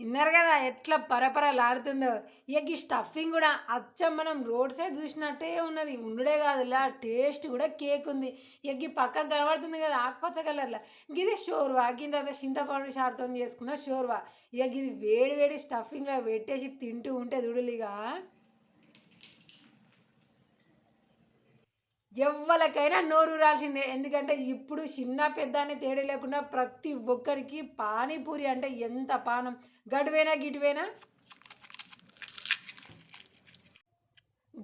విన్నారు కదా ఎట్లా పరపరలాడుతుందో. ఇక ఈ స్టఫింగ్ కూడా అచ్చం మనం రోడ్ సైడ్ చూసినట్టే ఉన్నది. ఉండుడే కాదు ఇలా టేస్ట్ కూడా కేక్ ఉంది. ఇక ఈ పక్కకు కనబడుతుంది కదా ఆకుపచ్చ కలర్లో ఇది షోర్వా. కింద తర్వాత చింతపండు షార్తో చేసుకున్న షోర్వా. ఇక ఇది వేడి వేడి స్టఫింగ్లో పెట్టేసి తింటూ ఉంటే చూడలిగా. ఎవ్వరికైనా నోరు రాల్సిందే. ఎందుకంటే ఇప్పుడు చిన్న పెద్ద అని తేడా లేకుండా ప్రతి ఒక్కరికి పానీపూరి అంటే ఎంత పానం. గడువేనా గిటువేనా?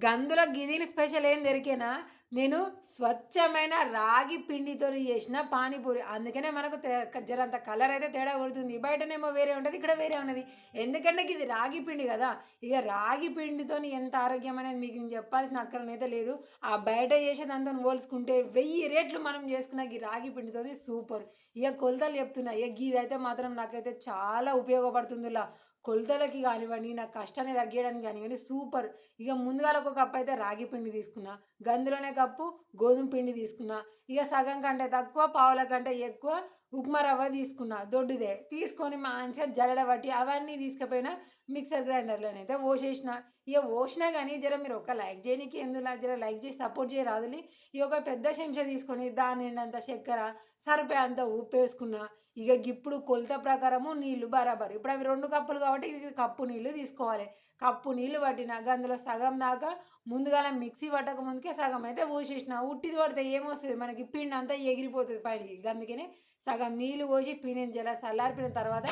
గందులో గిదిని స్పెషల్ ఏం దొరికేనా? నేను స్వచ్ఛమైన రాగి పిండితో చేసిన పానీపూరి. అందుకనే మనకు తే- జరంత కలర్ అయితే తేడా కొడుతుంది. బయటనేమో వేరే ఉంటుంది ఇక్కడ వేరే ఉన్నది. ఎందుకంటే ఇది రాగి పిండి కదా. ఇక రాగి పిండితో ఎంత ఆరోగ్యం అనేది మీకు నేను చెప్పాల్సిన అక్కరనైతే లేదు. ఆ బయట చేసేదంతా పోల్చుకుంటే వెయ్యి రేట్లు మనం చేసుకున్న ఈ రాగి పిండితో సూపర్. ఇక కొలతలు చెప్తున్నా. ఇక గీదైతే మాత్రం నాకైతే చాలా ఉపయోగపడుతుంది ఇలా కొలతలకి కానివ్వండి నా కష్టాన్ని తగ్గడానికి కానివ్వండి సూపర్ ఇక ముందుగా ఒక కప్పు అయితే రాగి పిండి తీసుకున్నా గందులోనే కప్పు గోధుమ పిండి తీసుకున్నా ఇక సగం కంటే తక్కువ పావుల కంటే ఎక్కువ ఉప్మా రవ్వ తీసుకున్నా దొడ్డుదే. తీసుకొని మంచిగా జల్లడ పట్టి అవన్నీ తీసుకుపోయినా మిక్సర్ గ్రైండర్లోనైతే ఓసేసిన ఇక పోసినా కానీ జర మీరు ఒక లైక్ చేయడానికి ఎందుకు జర లైక్ చేసి సపోర్ట్ చేయరాదులే. ఈ ఒక పెద్ద చెంచా తీసుకొని దాని అంత చక్కెర సరిపోయే అంత ఉప్పు వేసుకున్నా ఇక ఇప్పుడు కొలత ప్రకారము నీళ్ళు బరాబర్. ఇప్పుడు అవి రెండు కప్పులు కాబట్టి కప్పు నీళ్ళు తీసుకోవాలి. కప్పు నీళ్ళు పట్టినాక అందులో సగం దాకా ముందుగా మిక్సీ పట్టక ముందుకే సగం అయితే పోసేసిన. ఉట్టిది పడితే ఏమొస్తుంది? మనకి పిండి అంతా ఎగిరిపోతుంది పైనకి అందుకనే సగం నీళ్ళు పోసి పిండిని జల చల్లారిపోయిన తర్వాత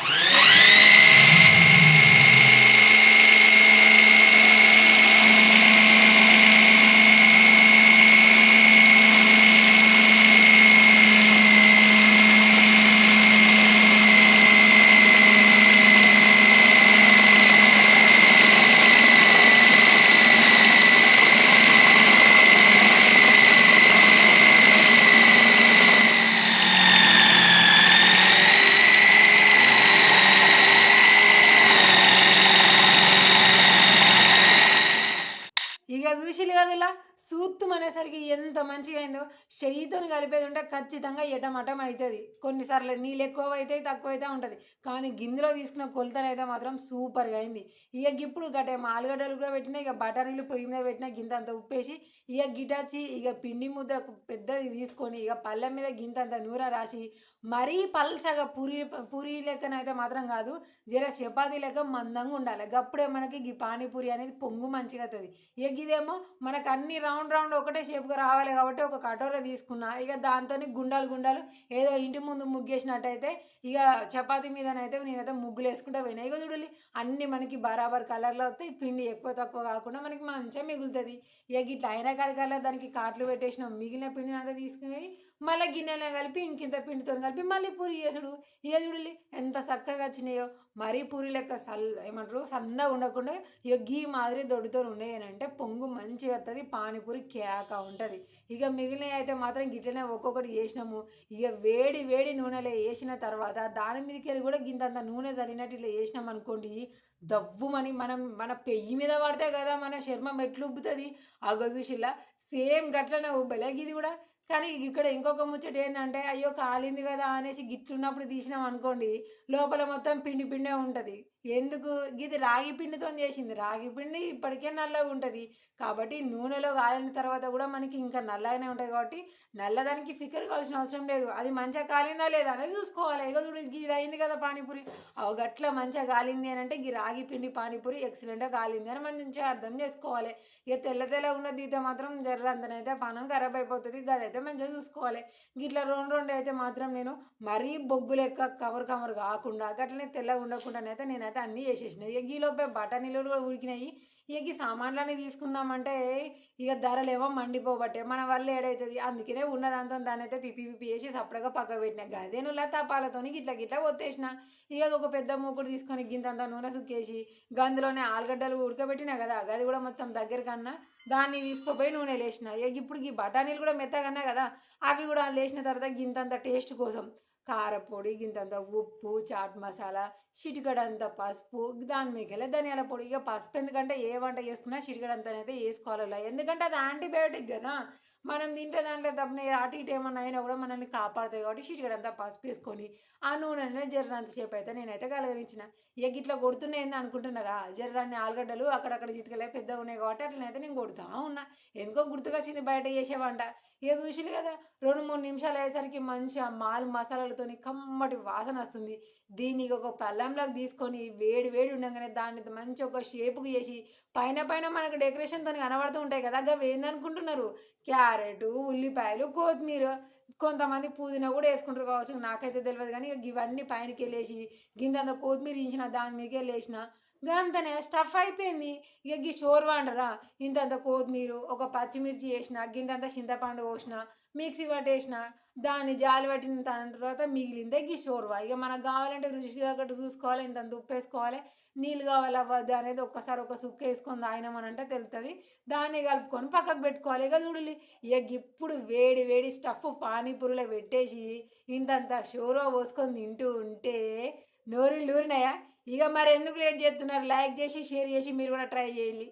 ఇక చూసిలు కదా ఇలా సూత్తం అనేసరికి ఎంత మంచిగా అయిందో చెయ్యితో కలిపేది ఉంటే ఖచ్చితంగా ఎటమటం అవుతుంది కొన్నిసార్లు నీళ్ళు ఎక్కువ అవుతాయి తక్కువ అయితే ఉంటుంది. కానీ గిన్నెలో తీసుకున్న కొలతనైతే మాత్రం సూపర్గా అయింది. ఇక ఇప్పుడు గట్టే ఆలుగడ్డలు కూడా పెట్టినా ఇక బఠానీలు పొయ్యి మీద పెట్టినా గింత అంత ఉప్పేసి ఇక గిటాచి ఇక పిండి ముద్ద పెద్దది తీసుకొని ఇక పళ్ళ మీద గింత అంత నూర రాసి మరీ పల్సగా పూరి పూరి లెక్కనైతే మాత్రం కాదు జర చపాతీ లెక్క మందంగా ఉండాలి. అప్పుడే మనకి ఈ పానీపూరి అనేది పొంగు మంచిగా అవుతుంది ఇక ఇదేమో మనకు అన్ని రౌండ్ రౌండ్ ఒకటే షేప్గా రావాలి కాబట్టి ఒక కటోర తీసుకున్నా. ఇక దాంతో గుండాలు గుండాలు ఏదో ఇంటి ముందు ముగ్గేసినట్టయితే ఇక చపాతీ మీదనైతే నేనైతే ముగ్గులు వేసుకుంటా పోయినా. ఇక చూడాలి అన్ని మనకి బరాబర్ కలర్లో వస్తాయి పిండి ఎక్కువ తక్కువ కాకుండా మనకి మంచిగా మిగులుతుంది. ఇక ఇట్లా అయినా కాడికల్లా దానికి కాట్లు పెట్టేసినాం మిగిలిన పిండిని అంతా తీసుకుని మళ్ళీ గిన్నెలో కలిపి ఇంకింత పిండితో కలిపి మళ్ళీ పూరి చేసుడు. ఏ చూడాలి ఎంత చక్కగా వచ్చినాయో. మరీ పూరి లెక్క సల్ ఏమంటారు సన్నగా ఉండకుండా ఇక గీ మాదిరి దొడ్డుతో ఉన్నాయనంటే పొంగు మంచిగా వస్తుంది పానీపూరి కేక ఉంటుంది. ఇక మిగిలినవి అయితే మాత్రం గిట్లనే ఒక్కొక్కటి చేసినాము. ఇక వేడి వేడి నూనెలో వేసిన తర్వాత దాని మీదకి వెళ్ళి కూడా గింతంత నూనె జరిగినట్టు ఇట్లా వేసినాం అనుకోండి దవ్వుమని మనం మన పెయ్యి మీద పడితే కదా మన చర్మం ఎట్లుబ్బుతుంది. ఉబ్బుతుంది అగ సేమ్ గట్లనే ఉబ్బలే. ఇది కూడా కానీ ఇక్కడ ఇంకొక ముచ్చట ఏంటంటే అయ్యో కాలింది కదా అనేసి గిట్లున్నప్పుడు తీసినాం అనుకోండి లోపల మొత్తం పిండి పిండే ఉంటుంది. ఎందుకు? ఇది రాగి పిండితో చేసింది. రాగి పిండి ఇప్పటికే నల్లగా ఉంటుంది. కాబట్టి నూనెలో కాలిన తర్వాత కూడా మనకి ఇంకా నల్లగానే ఉంటుంది కాబట్టి నల్లదానికి ఫికర్ కావాల్సిన అవసరం లేదు. అది మంచిగా కాలిందా లేదా అనేది చూసుకోవాలి. ఇక చూడు ఇది అయింది కదా పానీపూరి. అవి గట్ల మంచిగా కాలింది అని అంటే ఈ రాగి పిండి పానీపూరి ఎక్సలెంట్గా కాలింది అని మంచిగా అర్థం చేసుకోవాలి. ఇక తెల్ల తెల్ల ఉన్న దీత మాత్రం జర్ర అంతనైతే పానం ఖరాబ్ అయిపోతుంది. గదైతే మంచిగా చూసుకోవాలి. ఇట్లా రెండు రెండు అయితే మాత్రం నేను మరీ బొగ్గు లెక్క కవర్ కవర్ కాకుండా అట్లనే తెల్లగా ఉండకుండానైతే నేనైతే అన్నీ చేసేసినాయి. ఇక ఈలోపే బఠానీలు కూడా ఉడికినాయి. ఇక ఈ సామాన్లన్నీ తీసుకుందామంటే ఇక ధరలు ఏమో మండిపోబట్టే మన వల్ల ఏడవుతుంది అందుకనే ఉన్నదంతా దాని అయితే పిపి పిపి వేసి సపరేట్గా పక్క పెట్టిన. గదేను తపాలతో గిట్లా గిట్ల ఒత్తేసిన. ఇక ఒక పెద్ద మూకుడు తీసుకొని గింతంత నూనె సుక్కేసి గందులోనే ఆలుగడ్డలు ఉడకబెట్టినా కదా. గది కూడా మొత్తం దగ్గర కన్నా దాన్ని తీసుకుపోయి నూనె లేసిన. ఇక ఇప్పుడు ఈ బఠానీలు కూడా మెత్తగన్నా కదా. అవి కూడా లేచిన తర్వాత గింతంత టేస్ట్ కోసం కారపొడి ఇంతంత ఉప్పు చాట్ మసాలా చిటికడంత పసుపు దాని మిగలే ధనియాల పొడి. ఇక పసుపు ఎందుకంటే ఏ వంట చేసుకున్నా చిటికడంతనైతే అయితే వేసుకోవాలి ఎందుకంటే అది యాంటీబయాటిక్ కదా. మనం తింటే దాంట్లో తప్పని అటు ఇటు ఏమన్నా అయినా కూడా మనల్ని కాపాడుతాయి కాబట్టి చిటికడంతా పసుపు వేసుకొని ఆ నూనెనే జర్రంతసేపు అయితే నేనైతే కలగరించిన ఇక ఇట్లా కొడుతున్నాయింది అనుకుంటున్నారా? జర్రాన్ని ఆలుగడ్డలు అక్కడక్కడ చితికలే పెద్దగా ఉన్నాయి కాబట్టి అట్లనైతే నేను కొడుతూ ఉన్నా. ఎందుకో గుర్తుకొచ్చింది బయట చేసేవంట ఇక చూసిరు కదా రెండు మూడు నిమిషాలు అయ్యేసరికి మంచిగా మాలు మసాలాలతోని కమ్మటి వాసన వస్తుంది. దీనికి ఒక పళ్ళంలోకి తీసుకొని వేడి వేడి ఉండగానే దాన్ని మంచి ఒక షేపుకి చేసి పైన పైన మనకు డెకరేషన్తో కనబడుతూ ఉంటాయి కదా అవి ఏందనుకుంటున్నారు? క్యారెట్ ఉల్లిపాయలు కొత్తిమీర. కొంతమంది పుదీనా కూడా వేసుకుంటారు కావచ్చు నాకైతే తెలియదు కానీ ఇక ఇవన్నీ పైనకి వెళ్ళేసి గింతంత కొత్తిమీర ఇంచిన దాని మీదకి వెళ్ళేసిన గంతనే స్టఫ్ అయిపోయింది. ఇక గీ షోర్ వండరా? ఇంతంత కొత్తిమీర ఒక పచ్చిమిర్చి వేసిన గింతంత చింతపండు పోసిన మిక్సీ పట్టేసిన దాన్ని జాలి పట్టిన దాని తర్వాత మిగిలిందే గీ షోర్వా? ఇక మనకు కావాలంటే రుచికి తగ్గట్టు చూసుకోవాలి ఇంత ఉప్పు వేసుకోవాలి. నీళ్ళు కావాలి అవ్వద్దు అనేది ఒక్కసారి ఒక సుక్క వేసుకొని తాగినామనంటే తెలుస్తుంది దాన్ని కలుపుకొని పక్కకు పెట్టుకోవాలి. ఇక చూడాలి ఇక ఇప్పుడు వేడి వేడి స్టఫ్ పానీపూరిలో పెట్టేసి ఇంతంత షోరో పోసుకొని తింటూ ఉంటే నోరిల్లు నూరినాయా ఇక మరి ఎందుకు లేట్ చేస్తున్నారు? లైక్ చేసి షేర్ చేసి మీరు కూడా ట్రై చేయండి.